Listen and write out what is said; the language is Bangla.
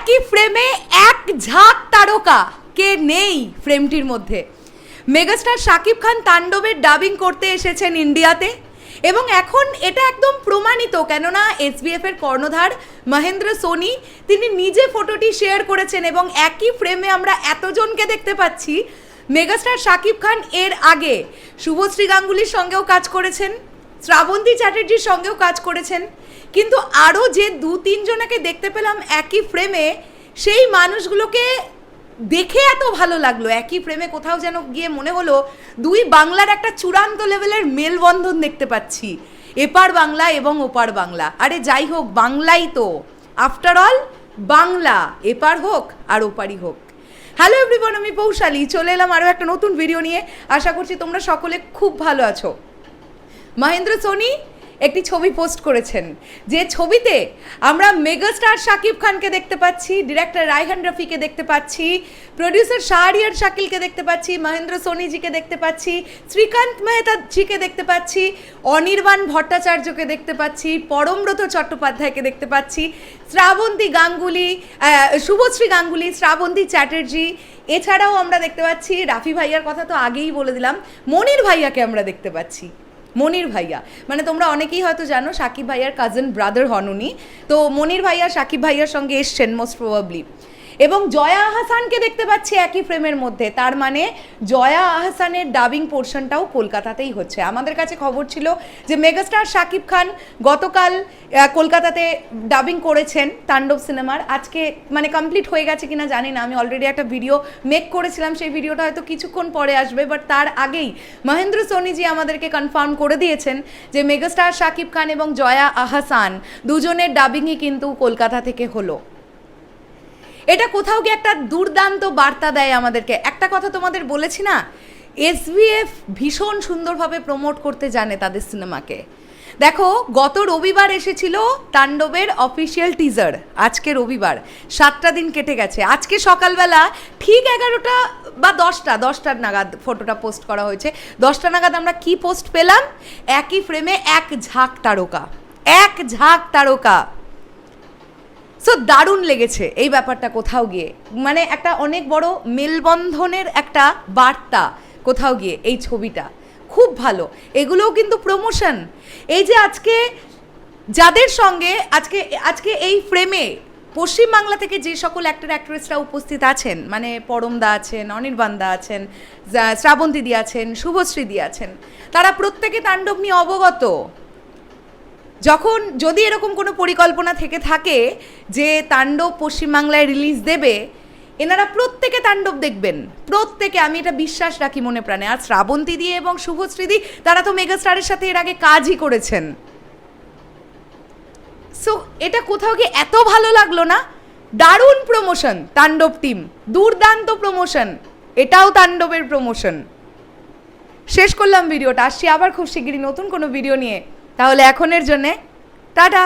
একই ফ্রেমে এক ঝাঁক তারকা। কে নেই ফ্রেমটির মধ্যে? মেগাস্টার শাকিব খান তাণ্ডবের ডাবিং করতে এসেছেন ইন্ডিয়াতে এবং এখন এটা একদম প্রমাণিত, কেননা এসবিএফ এর কর্ণধার মহেন্দ্র সোনি তিনি নিজে ফটোটি শেয়ার করেছেন এবং একই ফ্রেমে আমরা এতজনকে দেখতে পাচ্ছি। মেগাস্টার শাকিব খান এর আগে। শুভশ্রী গাঙ্গুলির সঙ্গেও কাজ করেছেন। শ্রাবন্তী চ্যাটার্জির সঙ্গেও কাজ করেছেন। কিন্তু আরও যে দু তিনজনাকে দেখতে পেলাম একই ফ্রেমে, সেই মানুষগুলোকে দেখে এত ভালো লাগল। একই ফ্রেমে কোথাও যেন গিয়ে মনে হলো, দুই বাংলার একটা চূড়ান্ত লেভেলের মেলবন্ধন দেখতে পাচ্ছি। এপার বাংলা এবং ওপার বাংলা। আরে যাই হোক, বাংলাই তো। After all Bangla. এপার হোক আর ওপারই হোক। হ্যালো এভরিবন আমি পৌশালী। চলে এলাম আরও একটা নতুন ভিডিও নিয়ে। আশা করছি তোমরা সকলে খুব ভালো আছো। মহেন্দ্র সোনি একটি ছবি পোস্ট করেছেন। যে ছবিতে আমরা মেগাস্টার শাকিব খানকে দেখতে পাচ্ছি, ডিরেক্টর রায়হান রফিকে দেখতে পাচ্ছি, প্রডিউসার শাহরিয়ার শাকিলকে দেখতে পাচ্ছি, মহেন্দ্র সোনিজিকে দেখতে পাচ্ছি, শ্রীকান্ত মেহতা জিকে দেখতে পাচ্ছি, অনির্বাণ ভট্টাচার্যকে দেখতে পাচ্ছি, পরমব্রত চট্টোপাধ্যায়কে দেখতে পাচ্ছি, শ্রাবন্তী গাঙ্গুলি শুভশ্রী গাঙ্গুলি, শ্রাবন্তী চ্যাটার্জি। এছাড়াও আমরা দেখতে পাচ্ছি, রাফি ভাইয়ার কথা তো আগেই বলে দিলাম, মনির ভাইয়াকে আমরা দেখতে পাচ্ছি। মনির ভাইয়া। মানে তোমরা অনেকেই হয়তো জানো সাকিব ভাইয়ার কাজিন ব্রাদার হন উনি। তো মনির ভাইয়া সাকিব ভাইয়ার সঙ্গে এসছেন মোস্ট প্রবাবলি এবং জয়া আহসানকে দেখতে পাচ্ছি একই ফ্রেমের মধ্যে। তার মানে জয়া আহসানের ডাবিং পোর্শনটাও কলকাতাতেই হচ্ছে। আমাদের কাছে খবর ছিল যে মেগাস্টার শাকিব খান গতকাল কলকাতাতে ডাবিং করেছেন তাণ্ডব সিনেমার। আজকে মানে কমপ্লিট হয়ে গেছে কিনা জানি না। আমি অলরেডি একটা ভিডিও মেক করেছিলাম। সেই ভিডিওটা হয়তো কিছুক্ষণ পরে আসবে বাট তার আগেই মহেন্দ্র সোনিজি আমাদেরকে কনফার্ম করে দিয়েছেন যে মেগাস্টার শাকিব খান এবং জয়া আহসান দুজনের ডাবিংই কিন্তু কলকাতা থেকে হলো। এটা কোথাও গিয়ে একটা দুর্দান্ত বার্তা দেয় আমাদেরকে। একটা কথা তোমাদের বলেছি না, এসবিএফ ভীষণ সুন্দরভাবে প্রমোট করতে জানে তাদের সিনেমাকে। দেখো, গত রবিবার এসেছিল তাণ্ডবের অফিসিয়াল টিজার আজকে রবিবার, সাতটা দিন কেটে গেছে। আজকে সকালবেলা ঠিক এগারোটা বা দশটা, দশটার নাগাদ ফটোটা পোস্ট করা হয়েছে। দশটা নাগাদ আমরা কি পোস্ট পেলাম? একই ফ্রেমে এক ঝাঁক তারকা, এক ঝাঁক তারকা। সো দারুণ লেগেছে এই ব্যাপারটা কোথাও গিয়ে। মানে একটা অনেক বড় মেলবন্ধনের একটা বার্তা কোথাও গিয়ে এই ছবিটা। খুব ভালো। এগুলোও কিন্তু প্রমোশন এই যে আজকে যাদের সঙ্গে, আজকে আজকে এই ফ্রেমে পশ্চিমবাংলা থেকে যে সকল অ্যাক্টর অ্যাক্ট্রেসরা উপস্থিত আছেন মানে পরমদা আছেন অনির্বাণদা আছেন, যা- শ্রাবন্তী আছেন, শুভশ্রী দি আছেন, তারা প্রত্যেকে তাণ্ডব নিয়ে অবগত। যখন যদি এরকম কোনো পরিকল্পনা থেকে থাকে যে তাণ্ডব পশ্চিমবাংলায় রিলিজ দেবে, এনারা প্রত্যেকে তাণ্ডব দেখবেন। প্রত্যেকে, আমি এটা বিশ্বাস রাখি মনে প্রাণে। আর শ্রাবন্তী দিয়ে এবং শুভশ্রীদি তারা তো মেগাস্টারের সাথে এর আগে কাজই করেছেন। সো এটা কোথাও গিয়ে এত ভালো লাগল না? দারুণ প্রমোশন তাণ্ডব টিম দুর্দান্ত প্রমোশন এটাও তাণ্ডবের প্রমোশন শেষ করলাম ভিডিওটা। আসছি আবার খুব শিগগিরই নতুন কোনো ভিডিও নিয়ে। তাহলে এখনের জন্যে টাটা।